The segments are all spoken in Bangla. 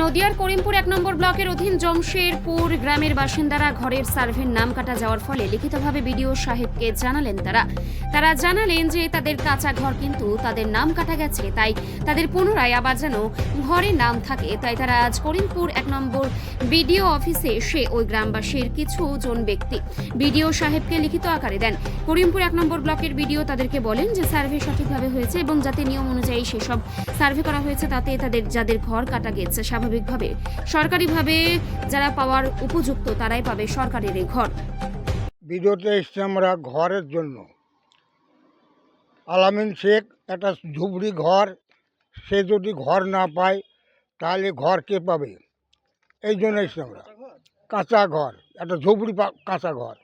নদিয়ার করিমপুর এক নম্বর ব্লকের অধীন জমশেরপুর গ্রামের বাসিন্দারা ঘরের সার্ভের নাম কাটা যাওয়ার ফলে লিখিতভাবে বিডিও সাহেবকে জানালেন তারা। তারা জানালেন যে তাদের কাঁচা ঘর কিন্তু তাদের নাম কাটা গেছে, তাই তাদের পুনরায় আবার যেন ঘরে নাম থাকে, তাই তারা আজ করিমপুর এক নম্বর বিডিও অফিসে এসে ওই গ্রামবাসীর কিছু জন ব্যক্তি বিডিও সাহেবকে লিখিত আকারে দেন। করিমপুর এক নম্বর ব্লকের বিডিও তাদেরকে বলেন যে সার্ভে সঠিকভাবে হয়েছে এবং যাতে নিয়ম অনুযায়ী সেসব সার্ভে করা হয়েছে, তাতে তাদের যাদের ঘর কাটা গেছে স্বাভাবিকভাবে। সরকারিভাবে যারা পাওয়ার উপযুক্ত, তারাই পাবে সরকারের এই ঘর। ভিডিওতে এসছি আমরা ঘরের জন্য। আলামিন শেখ একটা ঝুপড়ি ঘর, সে যদি ঘর না পায়, তাহলে ঘর কে পাবে? এই জন্য এসছি আমরা। কাঁচা ঘর, একটা ঝুপড়ি পা- কাঁচা ঘর।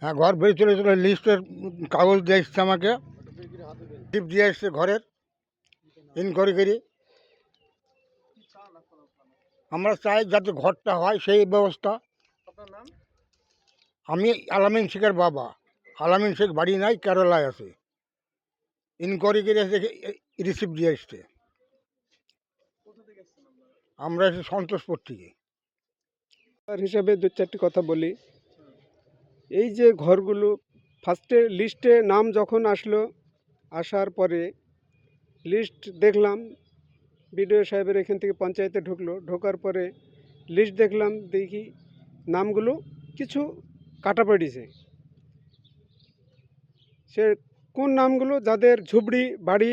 হ্যাঁ ঘর বেরিয়ে চলে চলে লিস্টের কাগজ দিয়ে এসছে আমাকে। টিপ দিয়ে এসছে ঘরের। ইনকোয়ারি করি। আমরা চাই যাতে ঘরটা হয় সেই ব্যবস্থা। আমি আলামিন শেখের বাবা। আলামিন শেখ বাড়ি নাই কেরালায় আছে। ইনকোয়ারি করে এসে রিসিপ্ট দিয়ে এসছে। আমরা এসে সন্তোষপুর থেকে। তার হিসাবে দু চারটি কথা বলি। এই যে ঘরগুলো ফার্স্টে লিস্টে নাম যখন আসলো আসার পরে লিস্ট দেখলাম বিডিও সাহেবের এখান থেকে পঞ্চায়েতে ঢুকলো। ঢোকার পরে লিস্ট দেখলাম, দেখি নামগুলো কিছু কাটা পড়েছে। সে কোন নামগুলো? যাদের ঝুবড়ি বাড়ি,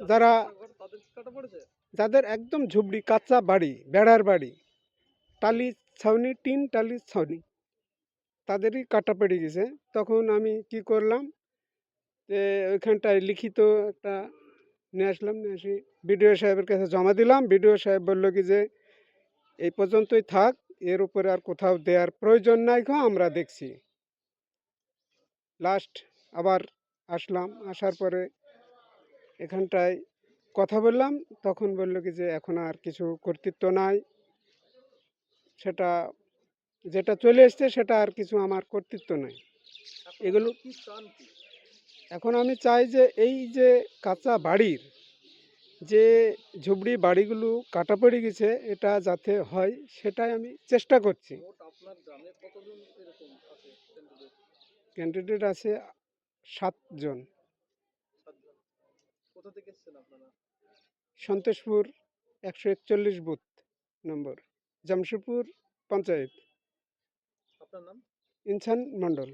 যারা যাদের একদম ঝুবড়ি কাঁচা বাড়ি, বেড়ার বাড়ি, টালি ছাউনি, টিন টালি ছাউনি, তাদেরই কাটা পড়ে গেছে। তখন আমি কি করলাম? যে ওইখানটায় লিখিত একটা নিয়ে আসলাম নিয়ে এসে বিডিও সাহেবের কাছে জমা দিলাম। বিডিও সাহেব বলল কি যে এই পর্যন্তই থাক এর উপরে আর কোথাও দেওয়ার প্রয়োজন নাই গো আমরা দেখছি। লাস্ট আবার আসলাম আসার পরে এখানটায় কথা বললাম। তখন বলল কি যে এখন আর কিছু কর্তৃত্ব নাই। সেটা যেটা চলে এসছে সেটা আর কিছু আমার কর্তৃত্ব নাই। এগুলো এখন আমি চাই যে এই যে কাঁচা বাড়ির যে ঝুপড়ি বাড়িগুলো কাটা পড়ে গেছে এটা যাতে হয় সেটাই আমি চেষ্টা করছি। ক্যান্ডিডেট আছে সাতজন সন্তোষপুর একশো একচল্লিশ বুথ নম্বর জামশেদপুর পঞ্চায়েত। আপনার নাম? ইনসান মণ্ডল।